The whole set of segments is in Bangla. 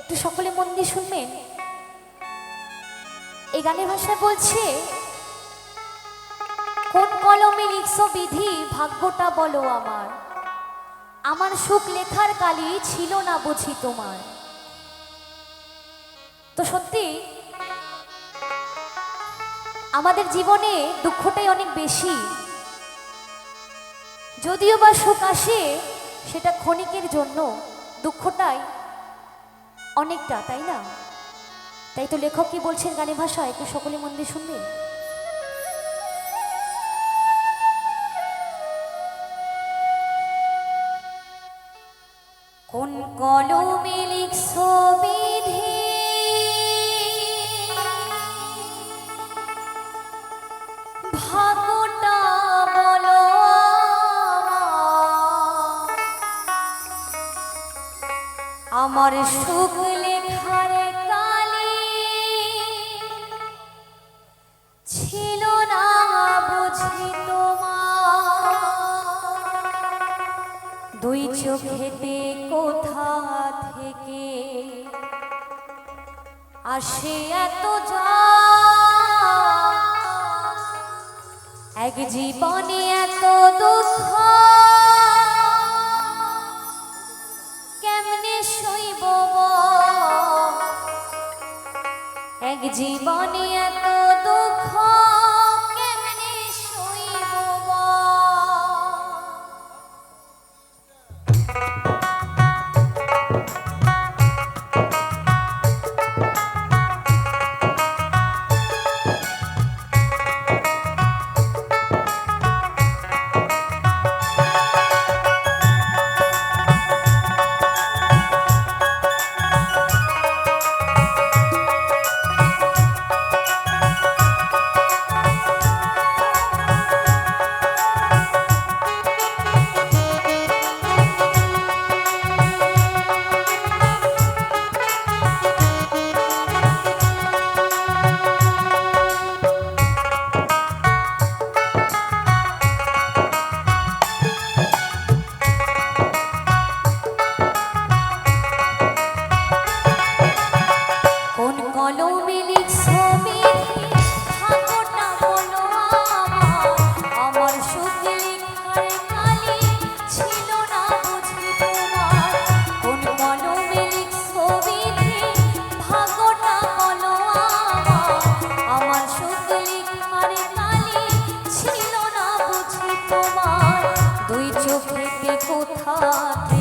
একটু সকলে মন দিয়ে শুনবেন? এই গানের ভাষায় বলছে, কোন কলমে লিখছো বিধি, ভাগ্যটা বলো আমার। আমার সুখ লেখার কালি ছিল না বুঝি তোমার। তো সত্যি, আমাদের জীবনে দুঃখটাই অনেক বেশি। যদিও বা সুখ আসে, সেটা ক্ষণিকের জন্য, দুঃখটাই অনেকটা, তাই না? তাই তো লেখক কি বলছেন গানে ভাষা একটু সকলে মন দিয়ে শুনবেন কোন কলমে লিখছো আমার সুখ লেখার কালি ছিল না বুঝি দুই চোখেতে কোথা থেকে আসে এত এক জীবনে এত দুঃখ জীবনে এত কোথা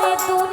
দুনিয়াতে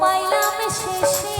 পাইলাম শেষে